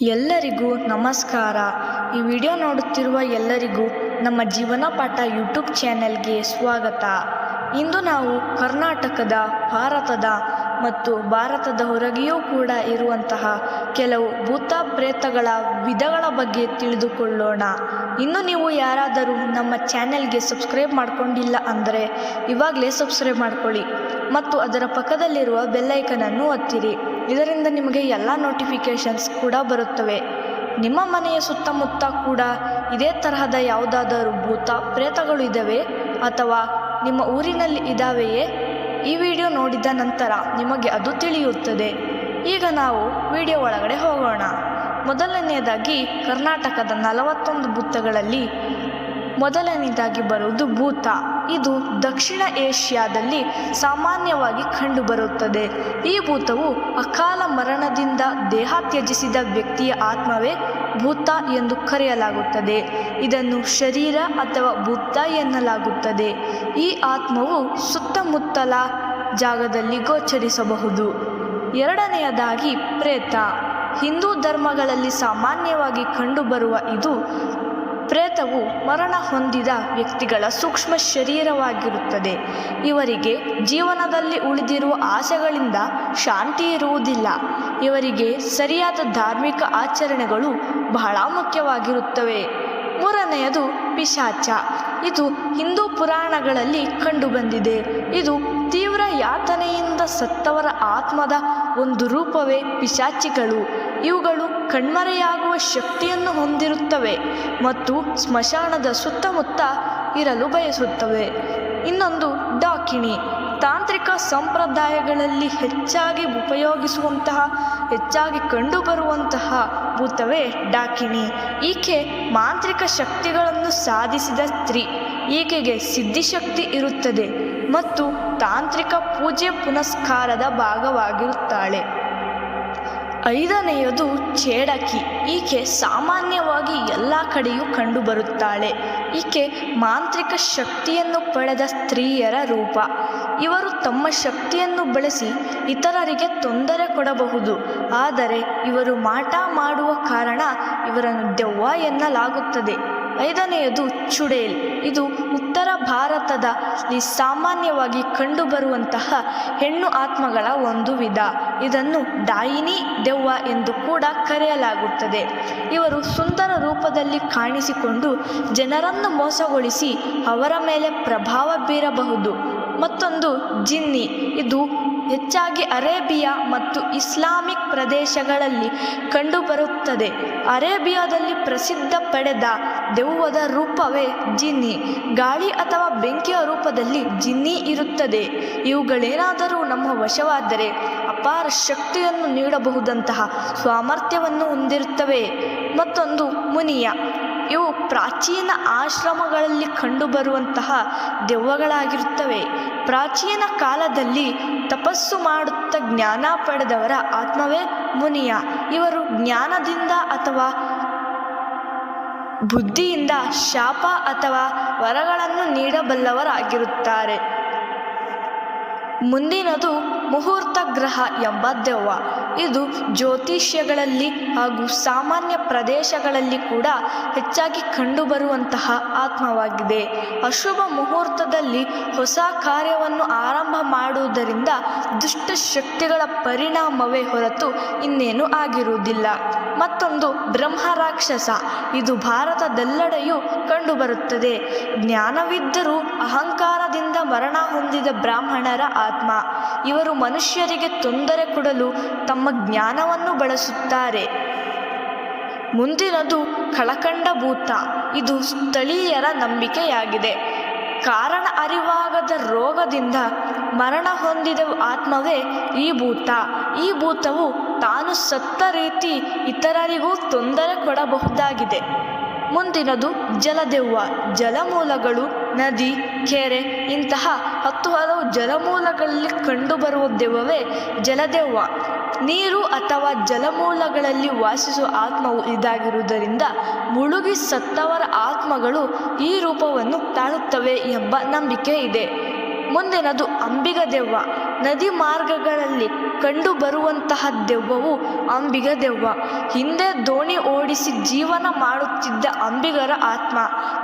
ಎಲ್ಲರಿಗೂ ನಮಸ್ಕಾರ. ಈ ವಿಡಿಯೋ ನೋಡುತ್ತಿರುವ ಎಲ್ಲರಿಗೂ ನಮ್ಮ ಜೀವನ ಪಾಠ ಯೂಟ್ಯೂಬ್ ಚಾನೆಲ್ಗೆ ಸ್ವಾಗತ. ಇಂದು ನಾವು ಕರ್ನಾಟಕದ, ಭಾರತದ ಮತ್ತು ಭಾರತದ ಹೊರಗೆಯೂ ಕೂಡ ಇರುವಂತಹ ಕೆಲವು ಭೂತ ಪ್ರೇತಗಳ ವಿಧಗಳ ಬಗ್ಗೆ ತಿಳಿದುಕೊಳ್ಳೋಣ. ಇನ್ನು ನೀವು ಯಾರಾದರೂ ನಮ್ಮ ಚಾನೆಲ್ಗೆ ಸಬ್ಸ್ಕ್ರೈಬ್ ಮಾಡ್ಕೊಂಡಿಲ್ಲ ಅಂದರೆ ಇವಾಗಲೇ ಸಬ್ಸ್ಕ್ರೈಬ್ ಮಾಡ್ಕೊಳ್ಳಿ ಮತ್ತು ಅದರ ಪಕ್ಕದಲ್ಲಿರುವ ಬೆಲ್ಲೈಕನನ್ನು ಒತ್ತಿರಿ. ಇದರಿಂದ ನಿಮಗೆ ಎಲ್ಲ ನೋಟಿಫಿಕೇಷನ್ಸ್ ಕೂಡ ಬರುತ್ತವೆ. ನಿಮ್ಮ ಮನೆಯ ಸುತ್ತಮುತ್ತ ಕೂಡ ಇದೇ ತರಹದ ಯಾವುದಾದರೂ ಭೂತ ಪ್ರೇತಗಳು ಇದ್ದಾವೆ ಅಥವಾ ನಿಮ್ಮ ಊರಿನಲ್ಲಿ ಇದ್ದಾವೆಯೇ? ಈ ವಿಡಿಯೋ ನೋಡಿದ ನಂತರ ನಿಮಗೆ ಅದು ತಿಳಿಯುತ್ತದೆ. ಈಗ ನಾವು ವಿಡಿಯೋ ಒಳಗಡೆ ಹೋಗೋಣ. ಮೊದಲನೆಯದಾಗಿ ಕರ್ನಾಟಕದ ನಲವತ್ತೊಂದು ಭೂತಗಳಲ್ಲಿ ಮೊದಲನೆಯದಾಗಿ ಬರುವುದು ಭೂತ. ಇದು ದಕ್ಷಿಣ ಏಷ್ಯಾದಲ್ಲಿ ಸಾಮಾನ್ಯವಾಗಿ ಕಂಡುಬರುತ್ತದೆ. ಈ ಭೂತವು ಅಕಾಲ ಮರಣದಿಂದ ದೇಹ ತ್ಯಜಿಸಿದ ವ್ಯಕ್ತಿಯ ಆತ್ಮವೇ ಭೂತ ಎಂದು ಕರೆಯಲಾಗುತ್ತದೆ. ಇದನ್ನು ಶರೀರ ಅಥವಾ ಭೂತ ಎನ್ನಲಾಗುತ್ತದೆ. ಈ ಆತ್ಮವು ಸುತ್ತಮುತ್ತಲ ಜಾಗದಲ್ಲಿ ಗೋಚರಿಸಬಹುದು. ಎರಡನೆಯದಾಗಿ ಪ್ರೇತ. ಹಿಂದೂ ಧರ್ಮಗಳಲ್ಲಿ ಸಾಮಾನ್ಯವಾಗಿ ಕಂಡುಬರುವ ಇದು ಪ್ರೇತವು ಮರಣ ಹೊಂದಿದ ವ್ಯಕ್ತಿಗಳ ಸೂಕ್ಷ್ಮ ಶರೀರವಾಗಿರುತ್ತದೆ. ಇವರಿಗೆ ಜೀವನದಲ್ಲಿ ಉಳಿದಿರುವ ಆಸೆಗಳಿಂದ ಶಾಂತಿ ಇರುವುದಿಲ್ಲ. ಇವರಿಗೆ ಸರಿಯಾದ ಧಾರ್ಮಿಕ ಆಚರಣೆಗಳು ಬಹಳ ಮುಖ್ಯವಾಗಿರುತ್ತವೆ. ಮೂರನೆಯದು ಪಿಶಾಚ. ಇದು ಹಿಂದೂ ಪುರಾಣಗಳಲ್ಲಿ ಕಂಡುಬಂದಿದೆ. ಇದು ತೀವ್ರ ಯಾತನೆಯಿಂದ ಸತ್ತವರ ಆತ್ಮದ ಒಂದು ರೂಪವೇ ಪಿಶಾಚಿಗಳು. ಇವುಗಳು ಕಣ್ಮರೆಯಾಗುವ ಶಕ್ತಿಯನ್ನು ಹೊಂದಿರುತ್ತವೆ ಮತ್ತು ಸ್ಮಶಾನದ ಸುತ್ತಮುತ್ತ ಇರಲು ಬಯಸುತ್ತವೆ. ಇನ್ನೊಂದು ಡಾಕಿಣಿ. ತಾಂತ್ರಿಕ ಸಂಪ್ರದಾಯಗಳಲ್ಲಿ ಹೆಚ್ಚಾಗಿ ಉಪಯೋಗಿಸುವಂತಹ, ಹೆಚ್ಚಾಗಿ ಕಂಡುಬರುವಂತಹ ಭೂತವೇ ಡಾಕಿಣಿ. ಈಕೆ ಮಾಂತ್ರಿಕ ಶಕ್ತಿಗಳನ್ನು ಸಾಧಿಸಿದ ಸ್ತ್ರೀ. ಈಕೆಗೆ ಸಿದ್ಧಿಶಕ್ತಿ ಇರುತ್ತದೆ ಮತ್ತು ತಾಂತ್ರಿಕ ಪೂಜೆ ಪುನಸ್ಕಾರದ ಭಾಗವಾಗಿರುತ್ತಾಳೆ. ಐದನೆಯದು ಚೇಡಕಿ ಈಕೆ ಸಾಮಾನ್ಯವಾಗಿ ಎಲ್ಲ ಕಡೆಯೂ ಕಂಡುಬರುತ್ತಾಳೆ ಈಕೆ ಮಾಂತ್ರಿಕ ಶಕ್ತಿಯನ್ನು ಪಡೆದ ಸ್ತ್ರೀಯರ ರೂಪ. ಇವರು ತಮ್ಮ ಶಕ್ತಿಯನ್ನು ಬಳಸಿ ಇತರರಿಗೆ ತೊಂದರೆ ಕೊಡಬಹುದು. ಆದರೆ ಇವರು ಮಾಟ ಮಾಡುವ ಕಾರಣ ಇವರನ್ನು ದೆವ್ವ ಎನ್ನಲಾಗುತ್ತದೆ. ಐದನೆಯದು ಚುಡೇಲ್. ಇದು ಉತ್ತರ ಭಾರತದಲ್ಲಿ ಸಾಮಾನ್ಯವಾಗಿ ಕಂಡುಬರುವಂತಹ ಹೆಣ್ಣು ಆತ್ಮಗಳ ಒಂದು ವಿಧ. ಇದನ್ನು ಡಾಯಿನಿ ದೆವ್ವ ಎಂದು ಕೂಡ ಕರೆಯಲಾಗುತ್ತದೆ. ಇವರು ಸುಂದರ ರೂಪದಲ್ಲಿ ಕಾಣಿಸಿಕೊಂಡು ಜನರನ್ನು ಮೋಸಗೊಳಿಸಿ ಅವರ ಮೇಲೆ ಪ್ರಭಾವ ಬೀರಬಹುದು. ಮತ್ತೊಂದು ಜಿನ್ನಿ. ಇದು ಹೆಚ್ಚಾಗಿ ಅರೇಬಿಯಾ ಮತ್ತು ಇಸ್ಲಾಮಿಕ್ ಪ್ರದೇಶಗಳಲ್ಲಿ ಕಂಡುಬರುತ್ತದೆ. ಅರೇಬಿಯಾದಲ್ಲಿ ಪ್ರಸಿದ್ಧ ಪಡೆದ ದೆವ್ವದ ರೂಪವೇ ಜಿನ್ನಿ. ಗಾಳಿ ಅಥವಾ ಬೆಂಕಿಯ ರೂಪದಲ್ಲಿ ಜಿನ್ನಿ ಇರುತ್ತದೆ. ಇವುಗಳೇನಾದರೂ ನಮ್ಮ ವಶವಾದರೆ ಅಪಾರ ಶಕ್ತಿಯನ್ನು ನೀಡಬಹುದಂತಹ ಸಾಮರ್ಥ್ಯವನ್ನು ಹೊಂದಿರುತ್ತವೆ. ಮತ್ತೊಂದು ಮುನಿಯ. ಇವು ಪ್ರಾಚೀನ ಆಶ್ರಮಗಳಲ್ಲಿ ಕಂಡುಬರುವಂತಹ ದೆವ್ವಗಳಾಗಿರುತ್ತವೆ. ಪ್ರಾಚೀನ ಕಾಲದಲ್ಲಿ ತಪಸ್ಸು ಮಾಡುತ್ತಾ ಜ್ಞಾನ ಪಡೆದವರ ಆತ್ಮವೇ ಮುನಿಯ. ಇವರು ಜ್ಞಾನದಿಂದ ಅಥವಾ ಬುದ್ಧಿಯಿಂದ ಶಾಪ ಅಥವಾ ವರಗಳನ್ನು ನೀಡಬಲ್ಲವರಾಗಿರುತ್ತಾರೆ. ಮುಂದಿನದು ಮುಹೂರ್ತ ಗ್ರಹ ಎಂಬ ದೆವ್ವ. ಇದು ಜ್ಯೋತಿಷ್ಯಗಳಲ್ಲಿ ಹಾಗೂ ಸಾಮಾನ್ಯ ಪ್ರದೇಶಗಳಲ್ಲಿ ಕೂಡ ಹೆಚ್ಚಾಗಿ ಕಂಡುಬರುವಂತಹ ಆತ್ಮವಾಗಿದೆ. ಅಶುಭ ಮುಹೂರ್ತದಲ್ಲಿ ಹೊಸ ಕಾರ್ಯವನ್ನು ಆರಂಭ ಮಾಡುವುದರಿಂದ ದುಷ್ಟ ಶಕ್ತಿಗಳ ಪರಿಣಾಮವೇ ಹೊರತು ಇನ್ನೇನು ಆಗಿರುವುದಿಲ್ಲ. ಮತ್ತೊಂದು ಬ್ರಹ್ಮ ರಾಕ್ಷಸ. ಇದು ಭಾರತದೆಲ್ಲೆಡೆಯೂ ಕಂಡುಬರುತ್ತದೆ. ಜ್ಞಾನವಿದ್ದರೂ ಅಹಂಕಾರದಿಂದ ಮರಣ ಹೊಂದಿದ ಬ್ರಾಹ್ಮಣರ ಆತ್ಮ. ಇವರು ಮನುಷ್ಯರಿಗೆ ತೊಂದರೆ ಕೊಡಲು ತಮ್ಮ ಜ್ಞಾನವನ್ನು ಬಳಸುತ್ತಾರೆ. ಮುಂದಿನದು ಕಳಕಂಡ ಭೂತ. ಇದು ಸ್ಥಳೀಯರ ನಂಬಿಕೆಯಾಗಿದೆ. ಕಾರಣ ಅರಿವಾಗದ ರೋಗದಿಂದ ಮರಣ ಹೊಂದಿದ ಆತ್ಮವೇ ಈ ಭೂತ. ಈ ಭೂತವು ತಾನು ಸತ್ತ ರೀತಿ ಇತರರಿಗೂ ತೊಂದರೆ ಕೊಡಬಹುದಾಗಿದೆ. ಮುಂದಿನದು ಜಲದೆವ್ವ. ಜಲಮೂಲಗಳು, ನದಿ, ಕೆರೆ ಇಂತಹ ಹತ್ತು ಹಲವು ಜಲಮೂಲಗಳಲ್ಲಿ ಕಂಡುಬರುವ ದೆವ್ವವೇ ಜಲದೆವ್ವ. ನೀರು ಅಥವಾ ಜಲಮೂಲಗಳಲ್ಲಿ ವಾಸಿಸುವ ಆತ್ಮವು ಇದಾಗಿರುವುದರಿಂದ ಮುಳುಗಿ ಸತ್ತವರ ಆತ್ಮಗಳು ಈ ರೂಪವನ್ನು ತಾಳುತ್ತವೆ ಎಂಬ ನಂಬಿಕೆ ಇದೆ. ಮುಂದಿನದು ಅಂಬಿಗ ದೆವ್ವ. ನದಿ ಮಾರ್ಗಗಳಲ್ಲಿ ಕಂಡು ಬರುವಂತಹ ದೆವ್ವವು ಅಂಬಿಗ ದೆವ್ವ. ಹಿಂದೆ ದೋಣಿ ಓಡಿಸಿ ಜೀವನ ಮಾಡುತ್ತಿದ್ದ ಅಂಬಿಗರ ಆತ್ಮ.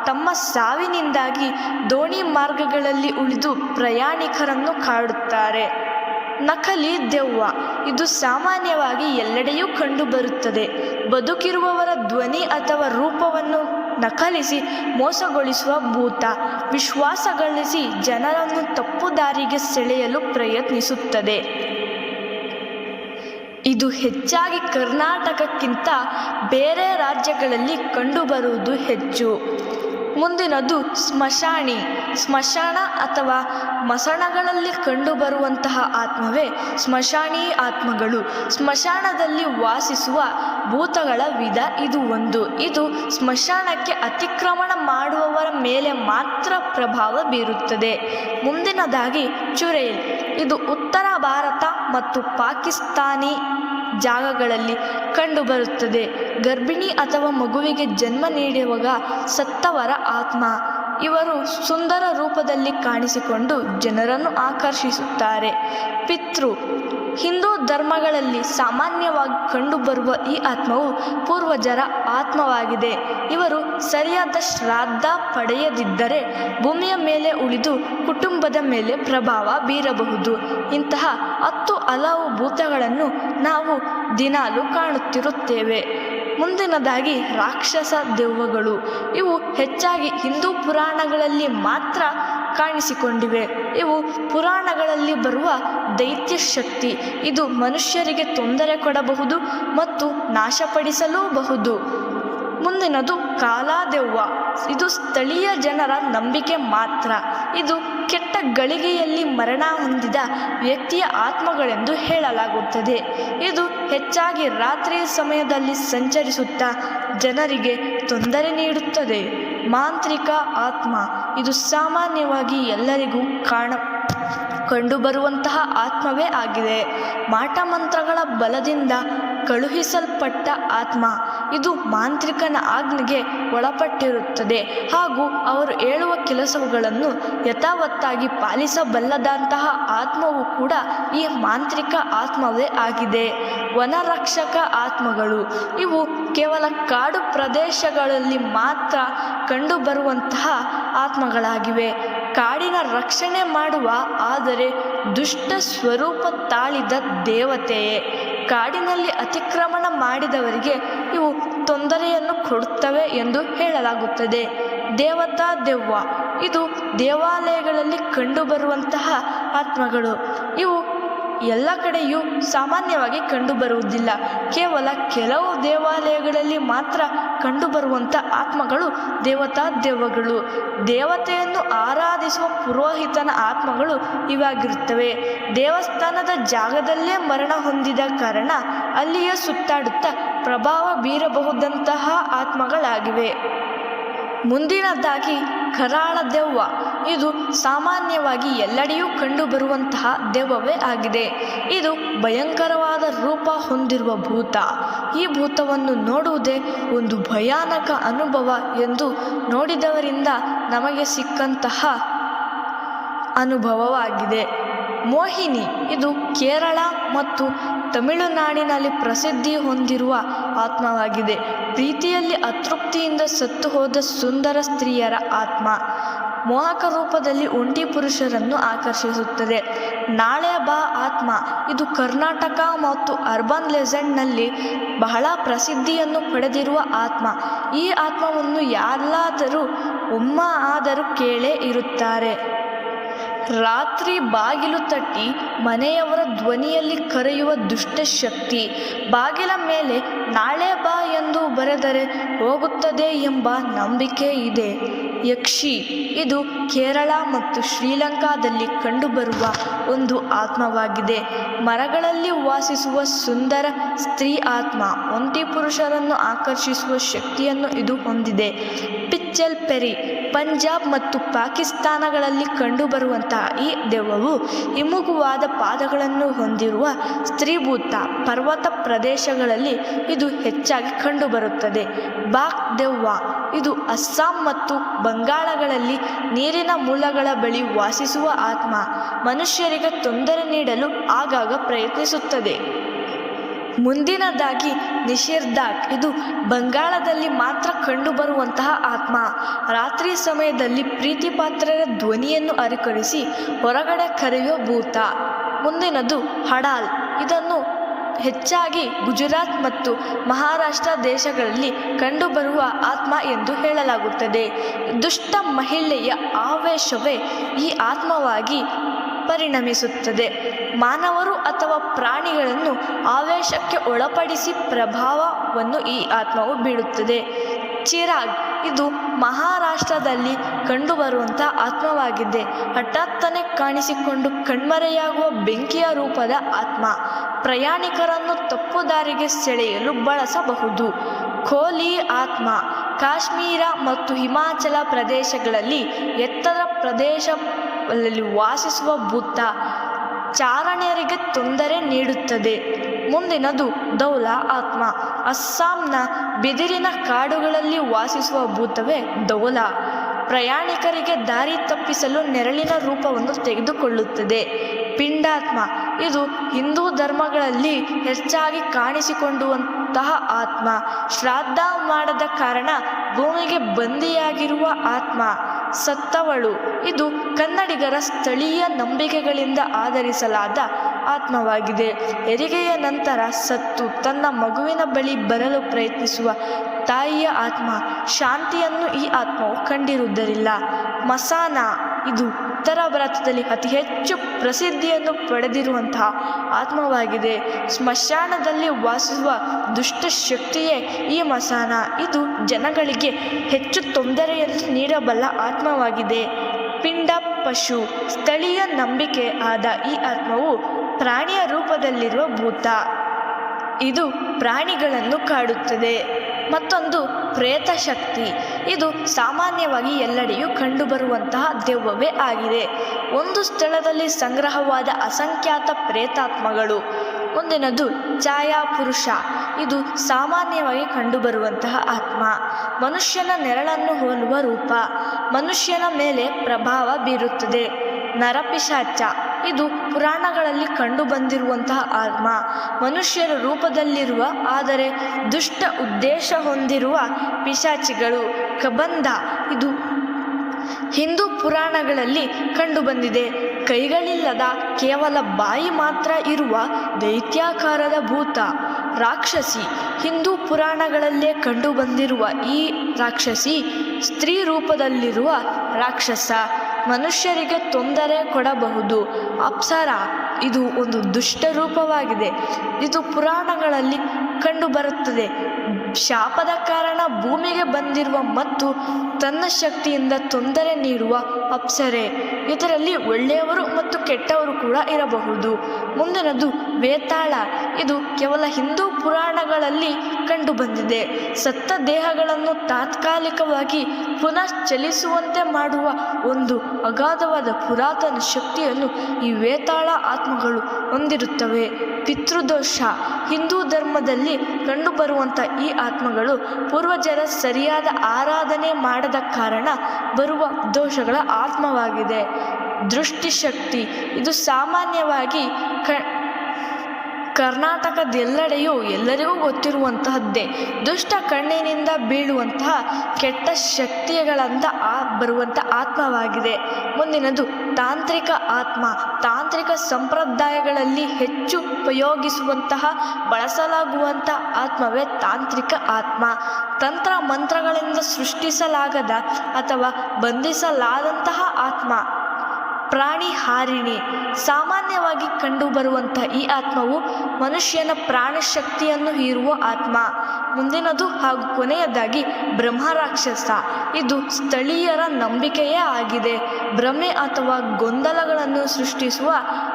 ತಮ್ಮ ಸಾವಿನಿಂದಾಗಿ ದೋಣಿ ಮಾರ್ಗಗಳಲ್ಲಿ ಉಳಿದು ಪ್ರಯಾಣಿಕರನ್ನು ಕಾಡುತ್ತಾರೆ. ನಕಲಿ ದೆವ್ವ. ಇದು ಸಾಮಾನ್ಯವಾಗಿ ಎಲ್ಲೆಡೆಯೂ ಕಂಡುಬರುತ್ತದೆ. ಬದುಕಿರುವವರ ಧ್ವನಿ ಅಥವಾ ರೂಪವನ್ನು ನಕಲಿಸಿ ಮೋಸಗೊಳಿಸುವ ಭೂತ. ವಿಶ್ವಾಸ ಗಳಿಸಿ ಜನರನ್ನು ತಪ್ಪು ದಾರಿಗೆ ಸೆಳೆಯಲು ಪ್ರಯತ್ನಿಸುತ್ತದೆ. ಇದು ಹೆಚ್ಚಾಗಿ ಕರ್ನಾಟಕಕ್ಕಿಂತ ಬೇರೆ ರಾಜ್ಯಗಳಲ್ಲಿ ಕಂಡುಬರುವುದು ಹೆಚ್ಚು. ಮುಂದಿನದು ಸ್ಮಶಾನಿ ಸ್ಮಶಾನ ಅಥವಾ ಮಸಣಗಳಲ್ಲಿ ಕಂಡುಬರುವಂತಹ ಆತ್ಮವೇ ಸ್ಮಶಾನಿ ಆತ್ಮಗಳು. ಸ್ಮಶಾನದಲ್ಲಿ ವಾಸಿಸುವ ಭೂತಗಳ ವಿಧ ಇದು ಒಂದು. ಇದು ಸ್ಮಶಾನಕ್ಕೆ ಅತಿಕ್ರಮಣ ಮಾಡುವವರ ಮೇಲೆ ಮಾತ್ರ ಪ್ರಭಾವ ಬೀರುತ್ತದೆ. ಮುಂದಿನದಾಗಿ ಚುರೇಲ್. ಇದು ಉತ್ತರ ಭಾರತ ಮತ್ತು ಪಾಕಿಸ್ತಾನಿ ಜಾಗಗಳಲ್ಲಿ ಕಂಡುಬರುತ್ತದೆ. ಗರ್ಭಿಣಿ ಅಥವಾ ಮಗುವಿಗೆ ಜನ್ಮ ನೀಡುವಾಗ ಸತ್ತವರ ಆತ್ಮ. ಇವರು ಸುಂದರ ರೂಪದಲ್ಲಿ ಕಾಣಿಸಿಕೊಂಡು ಜನರನ್ನು ಆಕರ್ಷಿಸುತ್ತಾರೆ. ಪಿತೃ, ಹಿಂದೂ ಧರ್ಮಗಳಲ್ಲಿ ಸಾಮಾನ್ಯವಾಗಿ ಕಂಡುಬರುವ ಈ ಆತ್ಮವು ಪೂರ್ವಜರ ಆತ್ಮವಾಗಿದೆ. ಇವರು ಸರಿಯಾದ ಶ್ರಾದ್ದ ಪಡೆಯದಿದ್ದರೆ ಭೂಮಿಯ ಮೇಲೆ ಉಳಿದು ಕುಟುಂಬದ ಮೇಲೆ ಪ್ರಭಾವ ಬೀರಬಹುದು. ಇಂತಹ ಹತ್ತು ಹಲವು ಭೂತಗಳನ್ನು ನಾವು ದಿನಾಲು ಕಾಣುತ್ತಿರುತ್ತೇವೆ. ಮುಂದಿನದಾಗಿ ರಾಕ್ಷಸ ದೆವ್ವಗಳು. ಇವು ಹೆಚ್ಚಾಗಿ ಹಿಂದೂ ಪುರಾಣಗಳಲ್ಲಿ ಮಾತ್ರ ಕಾಣಿಸಿಕೊಂಡಿವೆ. ಇವು ಪುರಾಣಗಳಲ್ಲಿ ಬರುವ ದೈತ್ಯ ಶಕ್ತಿ. ಇದು ಮನುಷ್ಯರಿಗೆ ತೊಂದರೆ ಕೊಡಬಹುದು ಮತ್ತು ನಾಶಪಡಿಸಲೂಬಹುದು. ಮುಂದಿನದು ಕಾಲಾದೆವ್ವ. ಇದು ಸ್ಥಳೀಯ ಜನರ ನಂಬಿಕೆ ಮಾತ್ರ. ಇದು ಕೆಟ್ಟ ಗಳಿಗೆಯಲ್ಲಿ ಮರಣ ಹೊಂದಿದ ವ್ಯಕ್ತಿಯ ಆತ್ಮಗಳೆಂದು ಹೇಳಲಾಗುತ್ತದೆ. ಇದು ಹೆಚ್ಚಾಗಿ ರಾತ್ರಿ ಸಮಯದಲ್ಲಿ ಸಂಚರಿಸುತ್ತಾ ಜನರಿಗೆ ತೊಂದರೆ ನೀಡುತ್ತದೆ. ಮಾಂತ್ರಿಕ ಆತ್ಮ, ಇದು ಸಾಮಾನ್ಯವಾಗಿ ಎಲ್ಲರಿಗೂ ಕಾಣ, ಕಂಡುಬರುವಂತಹ ಆತ್ಮವೇ ಆಗಿದೆ. ಮಾಟಮಂತ್ರಗಳ ಬಲದಿಂದ ಕಳುಹಿಸಲ್ಪಟ್ಟ ಆತ್ಮ ಇದು ಮಾಂತ್ರಿಕನ ಆಜ್ಞೆಗೆ ಒಳಪಟ್ಟಿರುತ್ತದೆ. ಹಾಗೂ ಅವರು ಹೇಳುವ ಕೆಲಸಗಳನ್ನು ಯಥಾವತ್ತಾಗಿ ಪಾಲಿಸಬಲ್ಲದಂತಹ ಆತ್ಮವು ಕೂಡ ಈ ಮಾಂತ್ರಿಕ ಆತ್ಮವೇ ಆಗಿದೆ. ವನರಕ್ಷಕ ಆತ್ಮಗಳು. ಇವು ಕೇವಲ ಕಾಡು ಪ್ರದೇಶಗಳಲ್ಲಿ ಮಾತ್ರ ಕಂಡುಬರುವಂತಹ ಆತ್ಮಗಳಾಗಿವೆ. ಕಾಡಿನ ರಕ್ಷಣೆ ಮಾಡುವ ಆದರೆ ದುಷ್ಟ ಸ್ವರೂಪ ತಾಳಿದ ದೇವತೆಯೇ. ಕಾಡಿನಲ್ಲಿ ಅತಿಕ್ರಮಣ ಮಾಡಿದವರಿಗೆ ಇವು ತೊಂದರೆಯನ್ನು ಕೊಡುತ್ತವೆ ಎಂದು ಹೇಳಲಾಗುತ್ತದೆ. ದೇವತಾ ದೆವ್ವ. ಇದು ದೇವಾಲಯಗಳಲ್ಲಿ ಕಂಡುಬರುವಂತಹ ಆತ್ಮಗಳು. ಇವು ಎಲ್ಲ ಕಡೆಯೂ ಸಾಮಾನ್ಯವಾಗಿ ಕಂಡುಬರುವುದಿಲ್ಲ. ಕೇವಲ ಕೆಲವು ದೇವಾಲಯಗಳಲ್ಲಿ ಮಾತ್ರ ಕಂಡುಬರುವಂಥ ಆತ್ಮಗಳು ದೇವತಾ ದೇವಗಳು ದೇವತೆಯನ್ನು ಆರಾಧಿಸುವ ಪುರೋಹಿತನ ಆತ್ಮಗಳು ಇವಾಗಿರುತ್ತವೆ. ದೇವಸ್ಥಾನದ ಜಾಗದಲ್ಲೇ ಮರಣ ಹೊಂದಿದ ಕಾರಣ ಅಲ್ಲಿಯ ಸುತ್ತಾಡುತ್ತಾ ಪ್ರಭಾವ ಬೀರಬಹುದಂತಹ ಆತ್ಮಗಳಾಗಿವೆ. ಮುಂದಿನದಾಗಿ ಕರಾಳ ದೆವ್ವ. ಇದು ಸಾಮಾನ್ಯವಾಗಿ ಎಲ್ಲೆಡೆಯೂ ಕಂಡುಬರುವಂತಹ ದೆವ್ವವೇ ಆಗಿದೆ. ಇದು ಭಯಂಕರವಾದ ರೂಪ ಹೊಂದಿರುವ ಭೂತ. ಈ ಭೂತವನ್ನು ನೋಡುವುದೇ ಒಂದು ಭಯಾನಕ ಅನುಭವ ಎಂದು ನೋಡಿದವರಿಂದ ನಮಗೆ ಸಿಕ್ಕಂತಹ ಅನುಭವವಾಗಿದೆ. ಮೋಹಿನಿ. ಇದು ಕೇರಳ ಮತ್ತು ತಮಿಳುನಾಡಿನಲ್ಲಿ ಪ್ರಸಿದ್ಧಿ ಹೊಂದಿರುವ ಆತ್ಮವಾಗಿದೆ. ಪ್ರೀತಿಯಲ್ಲಿ ಅತೃಪ್ತಿಯಿಂದ ಸತ್ತು ಹೋದ ಸುಂದರ ಸ್ತ್ರೀಯರ ಆತ್ಮ ಮೋಹಕ ರೂಪದಲ್ಲಿ ಒಂಟಿ ಪುರುಷರನ್ನು ಆಕರ್ಷಿಸುತ್ತದೆ. ನಾಳೆ ಬಾ ಆತ್ಮ. ಇದು ಕರ್ನಾಟಕ ಮತ್ತು ಅರ್ಬನ್ ಲೆಜೆಂಡ್ನಲ್ಲಿ ಬಹಳ ಪ್ರಸಿದ್ಧಿಯನ್ನು ಪಡೆದಿರುವ ಆತ್ಮ. ಈ ಆತ್ಮವನ್ನು ಯಾರಾದರೂ ಒಮ್ಮ ಆದರೂ ಕೇಳೇ ಇರುತ್ತಾರೆ. ರಾತ್ರಿ ಬಾಗಿಲು ತಟ್ಟಿ ಮನೆಯವರ ಧ್ವನಿಯಲ್ಲಿ ಕರೆಯುವ ದುಷ್ಟಶಕ್ತಿ ಬಾಗಿಲ ಮೇಲೆ ನಾಳೆ ಬಾ ಎಂದು ಬರೆದರೆ ಹೋಗುತ್ತದೆ ಎಂಬ ನಂಬಿಕೆ ಇದೆ. ಯಕ್ಷಿ, ಇದು ಕೇರಳ ಮತ್ತು ಶ್ರೀಲಂಕಾದಲ್ಲಿ ಕಂಡುಬರುವ ಒಂದು ಆತ್ಮವಾಗಿದೆ. ಮರಗಳಲ್ಲಿ ವಾಸಿಸುವ ಸುಂದರ ಸ್ತ್ರೀ ಆತ್ಮ ಒಂಟಿ ಪುರುಷರನ್ನು ಆಕರ್ಷಿಸುವ ಶಕ್ತಿಯನ್ನು ಇದು ಹೊಂದಿದೆ. ಪಿಚ್ಚಲ್ ಪೆರಿ, ಪಂಜಾಬ್ ಮತ್ತು ಪಾಕಿಸ್ತಾನಗಳಲ್ಲಿ ಕಂಡುಬರುವಂತಹ ಈ ದೆವ್ವವು ಪಾದಗಳನ್ನು ಹೊಂದಿರುವ ಸ್ತ್ರೀಭೂತ ಪರ್ವತ ಪ್ರದೇಶಗಳಲ್ಲಿ ಇದು ಹೆಚ್ಚಾಗಿ ಕಂಡುಬರುತ್ತದೆ. ಬಾಕ್ ದೆವ್ವ ಇದು ಅಸ್ಸಾಂ ಮತ್ತು ಬಂಗಾಳಗಳಲ್ಲಿ ನೀರಿನ ಮೂಲಗಳ ಬಳಿ ವಾಸಿಸುವ ಆತ್ಮ. ಮನುಷ್ಯರಿಗೆ ತೊಂದರೆ ನೀಡಲು ಆಗಾಗ ಪ್ರಯತ್ನಿಸುತ್ತದೆ. ಮುಂದಿನದಾಗಿ ನಿಷೇರ್ದಾಕ್ ಇದು ಬಂಗಾಳದಲ್ಲಿ ಮಾತ್ರ ಕಂಡುಬರುವಂತಹ ಆತ್ಮ. ರಾತ್ರಿ ಸಮಯದಲ್ಲಿ ಪ್ರೀತಿಪಾತ್ರರ ಧ್ವನಿಯನ್ನು ಅರಿಕರಿಸಿ ಹೊರಗಡೆ ಕರೆಯುವ ಭೂತ. ಮುಂದಿನದು ಹಡಾಲ್. ಇದನ್ನು ಹೆಚ್ಚಾಗಿ ಗುಜರಾತ್ ಮತ್ತು ಮಹಾರಾಷ್ಟ್ರ ದೇಶಗಳಲ್ಲಿ ಕಂಡುಬರುವ ಆತ್ಮ ಎಂದು ಹೇಳಲಾಗುತ್ತದೆ. ದುಷ್ಟ ಮಹಿಳೆಯ ಆವೇಶವೇ ಈ ಆತ್ಮವಾಗಿ ಪರಿಣಮಿಸುತ್ತದೆ. ಮಾನವರು ಅಥವಾ ಪ್ರಾಣಿಗಳನ್ನು ಆವೇಶಕ್ಕೆ ಒಳಪಡಿಸಿ ಪ್ರಭಾವವನ್ನು ಈ ಆತ್ಮವು ಬೀಳುತ್ತದೆ ಚಿರಾಗ್ ಇದು ಮಹಾರಾಷ್ಟ್ರದಲ್ಲಿ ಕಂಡುಬರುವಂಥ ಆತ್ಮವಾಗಿದೆ ಹಠಾತ್ತನೆ ಕಾಣಿಸಿಕೊಂಡು ಕಣ್ಮರೆಯಾಗುವ ಬೆಂಕಿಯ ರೂಪದ ಆತ್ಮ. ಪ್ರಯಾಣಿಕರನ್ನು ತಪ್ಪು ದಾರಿಗೆ ಸೆಳೆಯಲು ಬಳಸಬಹುದು. ಖೋಲಿ ಆತ್ಮ. ಕಾಶ್ಮೀರ ಮತ್ತು ಹಿಮಾಚಲ ಪ್ರದೇಶಗಳಲ್ಲಿ ಎತ್ತರ ಪ್ರದೇಶಗಳಲ್ಲಿ ವಾಸಿಸುವ ಭೂತ ಚಾರಣ್ಯರಿಗೆ ತೊಂದರೆ ನೀಡುತ್ತದೆ. ಮುಂದಿನದು ದೌಲ ಆತ್ಮ. ಅಸ್ಸಾಂನ ಬಿದಿರಿನ ಕಾಡುಗಳಲ್ಲಿ ವಾಸಿಸುವ ಭೂತವೇ ದೌಲ. ಪ್ರಯಾಣಿಕರಿಗೆ ದಾರಿ ತಪ್ಪಿಸಲು ನೆರಳಿನ ರೂಪವನ್ನು ತೆಗೆದುಕೊಳ್ಳುತ್ತದೆ. ಪಿಂಡಾತ್ಮ, ಇದು ಹಿಂದೂ ಧರ್ಮಗಳಲ್ಲಿ ಹೆಚ್ಚಾಗಿ ಕಾಣಿಸಿಕೊಂಡುವಂತಹ ಆತ್ಮ. ಶ್ರಾದ್ದ ಮಾಡದ ಕಾರಣ ಭೂಮಿಗೆ ಬಂದಿಯಾಗಿರುವ ಆತ್ಮ. ಸತ್ತವಳು, ಇದು ಕನ್ನಡಿಗರ ಸ್ಥಳೀಯ ನಂಬಿಕೆಗಳಿಂದ ಆಧರಿಸಲಾದ ಆತ್ಮವಾಗಿದೆ ಹೆರಿಗೆಯ ನಂತರ ಸತ್ತು ತನ್ನ ಮಗುವಿನ ಬಳಿ ಬರಲು ಪ್ರಯತ್ನಿಸುವ ತಾಯಿಯ ಆತ್ಮ ಶಾಂತಿಯನ್ನು ಈ ಆತ್ಮವು ಕಂಡಿರುವುದರಿಲ್ಲ. ಮಸಾನ, ಇದು ಉತ್ತರ ಭಾರತದಲ್ಲಿ ಅತಿ ಹೆಚ್ಚು ಪ್ರಸಿದ್ಧಿಯನ್ನು ಪಡೆದಿರುವಂತಹ ಆತ್ಮವಾಗಿದೆ. ಸ್ಮಶಾನದಲ್ಲಿ ವಾಸಿಸುವ ದುಷ್ಟಶಕ್ತಿಯೇ ಈ ಮಸಾನ. ಇದು ಜನಗಳಿಗೆ ಹೆಚ್ಚು ತೊಂದರೆಯನ್ನು ನೀಡಬಲ್ಲ ಆತ್ಮವಾಗಿದೆ. ಪಿಂಡ ಪಶು, ಸ್ಥಳೀಯ ನಂಬಿಕೆ ಆದ ಈ ಆತ್ಮವು ಪ್ರಾಣಿಯ ರೂಪದಲ್ಲಿರುವ ಭೂತ. ಇದು ಪ್ರಾಣಿಗಳನ್ನು ಕಾಡುತ್ತದೆ. ಮತ್ತೊಂದು ಪ್ರೇತ ಶಕ್ತಿ. ಇದು ಸಾಮಾನ್ಯವಾಗಿ ಎಲ್ಲೆಡೆಯೂ ಕಂಡುಬರುವಂತಹ ದೆವ್ವವೇ ಆಗಿದೆ. ಒಂದು ಸ್ಥಳದಲ್ಲಿ ಸಂಗ್ರಹವಾದ ಅಸಂಖ್ಯಾತ ಪ್ರೇತಾತ್ಮಗಳು. ಮುಂದಿನದು ಛಾಯಾಪುರುಷ. ಇದು ಸಾಮಾನ್ಯವಾಗಿ ಕಂಡುಬರುವಂತಹ ಆತ್ಮ. ಮನುಷ್ಯನ ನೆರಳನ್ನು ಹೋಲುವ ರೂಪ. ಮನುಷ್ಯನ ಮೇಲೆ ಪ್ರಭಾವ ಬೀರುತ್ತದೆ. ನರಪಿಶಾಚ. ಇದು ಪುರಾಣಗಳಲ್ಲಿ ಕಂಡುಬಂದಿರುವಂತಹ ಆತ್ಮ. ಮನುಷ್ಯರ ರೂಪದಲ್ಲಿರುವ, ಆದರೆ ದುಷ್ಟ ಉದ್ದೇಶ ಹೊಂದಿರುವ ಪಿಶಾಚಿಗಳು. ಕಬಂಧ. ಇದು ಹಿಂದೂ ಪುರಾಣಗಳಲ್ಲಿ ಕಂಡುಬಂದಿದೆ. ಕೈಗಳಿಲ್ಲದ ಕೇವಲ ಬಾಯಿ ಮಾತ್ರ ಇರುವ ದೈತ್ಯಾಕಾರದ ಭೂತ. ರಾಕ್ಷಸಿ. ಹಿಂದೂ ಪುರಾಣಗಳಲ್ಲೇ ಕಂಡುಬಂದಿರುವ ಈ ರಾಕ್ಷಸಿ ಸ್ತ್ರೀ ರೂಪದಲ್ಲಿರುವ ರಾಕ್ಷಸ. ಮನುಷ್ಯರಿಗೆ ತೊಂದರೆ ಕೊಡಬಹುದು. ಅಪ್ಸರ, ಇದು ಒಂದು ದುಷ್ಟ ರೂಪವಾಗಿದೆ. ಇದು ಪುರಾಣಗಳಲ್ಲಿ ಕಂಡುಬರುತ್ತದೆ. ಶಾಪದ ಕಾರಣ ಭೂಮಿಗೆ ಬಂದಿರುವ ಮತ್ತು ತನ್ನ ಶಕ್ತಿಯಿಂದ ತೊಂದರೆ ನೀಡುವ ಅಪ್ಸರೆ. ಇದರಲ್ಲಿ ಒಳ್ಳೆಯವರು ಮತ್ತು ಕೆಟ್ಟವರು ಕೂಡ ಇರಬಹುದು. ಮುಂದಿನದು ವೇತಾಳ. ಇದು ಕೇವಲ ಹಿಂದೂ ಪುರಾಣಗಳಲ್ಲಿ ಕಂಡುಬಂದಿದೆ. ಸತ್ತ ದೇಹಗಳನ್ನು ತಾತ್ಕಾಲಿಕವಾಗಿ ಪುನಃ ಚಲಿಸುವಂತೆ ಮಾಡುವ ಒಂದು ಅಗಾಧವಾದ ಪುರಾತನ ಶಕ್ತಿಯನ್ನು ಈ ವೇತಾಳ ಆತ್ಮಗಳು ಹೊಂದಿರುತ್ತವೆ. ಪಿತೃದೋಷ. ಹಿಂದೂ ಧರ್ಮದಲ್ಲಿ ಕಂಡುಬರುವಂಥ ಈ ಆತ್ಮಗಳು ಪೂರ್ವಜರ ಸರಿಯಾದ ಆರಾಧನೆ ಮಾಡದ ಕಾರಣ ಬರುವ ದೋಷಗಳ ಆತ್ಮವಾಗಿದೆ. ದೃಷ್ಟಿಶಕ್ತಿ. ಇದು ಸಾಮಾನ್ಯವಾಗಿ ಕ ಕರ್ನಾಟಕದೆಲ್ಲೆಡೆಯೂ ಎಲ್ಲರಿಗೂ ಗೊತ್ತಿರುವಂತಹದ್ದೇ. ದುಷ್ಟ ಕಣ್ಣಿನಿಂದ ಬೀಳುವಂತಹ ಕೆಟ್ಟ ಶಕ್ತಿಗಳಿಂದ ಆ ಬರುವಂಥ ಆತ್ಮವಾಗಿದೆ. ಮುಂದಿನದು, ತಾಂತ್ರಿಕ ಆತ್ಮ. ತಾಂತ್ರಿಕ ಸಂಪ್ರದಾಯಗಳಲ್ಲಿ ಹೆಚ್ಚು ಉಪಯೋಗಿಸುವಂತಹ ಬಳಸಲಾಗುವಂಥ ಆತ್ಮವೇ ತಾಂತ್ರಿಕ ಆತ್ಮ. ತಂತ್ರ ಮಂತ್ರಗಳಿಂದ ಸೃಷ್ಟಿಸಲಾಗದ ಅಥವಾ ಬಂಧಿಸಲಾದಂತಹ ಆತ್ಮ. ಪ್ರಾಣಿ ಹಾರಿಣಿ. ಸಾಮಾನ್ಯವಾಗಿ ಕಂಡುಬರುವಂಥ ಈ ಆತ್ಮವು ಮನುಷ್ಯನ ಪ್ರಾಣಶಕ್ತಿಯನ್ನು ಹೀರುವ ಆತ್ಮ. ಮುಂದಿನದು ಹಾಗೂ ಕೊನೆಯದಾಗಿ ಬ್ರಹ್ಮರಾಕ್ಷಸ. ಇದು ಸ್ಥಳೀಯರ ನಂಬಿಕೆಯೇ ಆಗಿದೆ. ಭ್ರಮೆ ಅಥವಾ ಗೊಂದಲಗಳನ್ನು ಸೃಷ್ಟಿಸುವ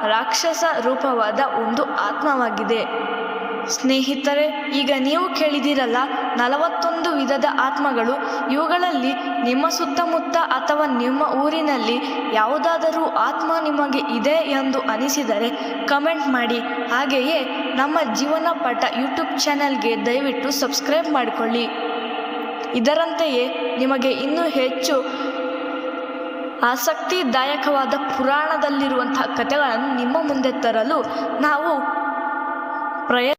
ರಾಕ್ಷಸ ರೂಪವಾದ ಒಂದು ಆತ್ಮವಾಗಿದೆ. ಸ್ನೇಹಿತರೆ, ಈಗ ನೀವು ಕೇಳಿದಿರಲ್ಲ ನಲವತ್ತೊಂದು ವಿಧದ ಆತ್ಮಗಳು, ಇವುಗಳಲ್ಲಿ ನಿಮ್ಮ ಸುತ್ತಮುತ್ತ ಅಥವಾ ನಿಮ್ಮ ಊರಿನಲ್ಲಿ ಯಾವುದಾದರೂ ಆತ್ಮ ನಿಮಗೆ ಇದೆ ಎಂದು ಅನಿಸಿದರೆ ಕಮೆಂಟ್ ಮಾಡಿ. ಹಾಗೆಯೇ ನಮ್ಮ ಜೀವನ ಪಾಠ ಯೂಟ್ಯೂಬ್ ಚಾನೆಲ್ಗೆ ದಯವಿಟ್ಟು ಸಬ್ಸ್ಕ್ರೈಬ್ ಮಾಡಿಕೊಳ್ಳಿ. ಇದರಂತೆಯೇ ನಿಮಗೆ ಇನ್ನೂ ಹೆಚ್ಚು ಆಸಕ್ತಿದಾಯಕವಾದ ಪುರಾಣದಲ್ಲಿರುವಂತಹ ಕಥೆಗಳನ್ನು ನಿಮ್ಮ ಮುಂದೆ ತರಲು ನಾವು ಪ್ರಯತ್ನ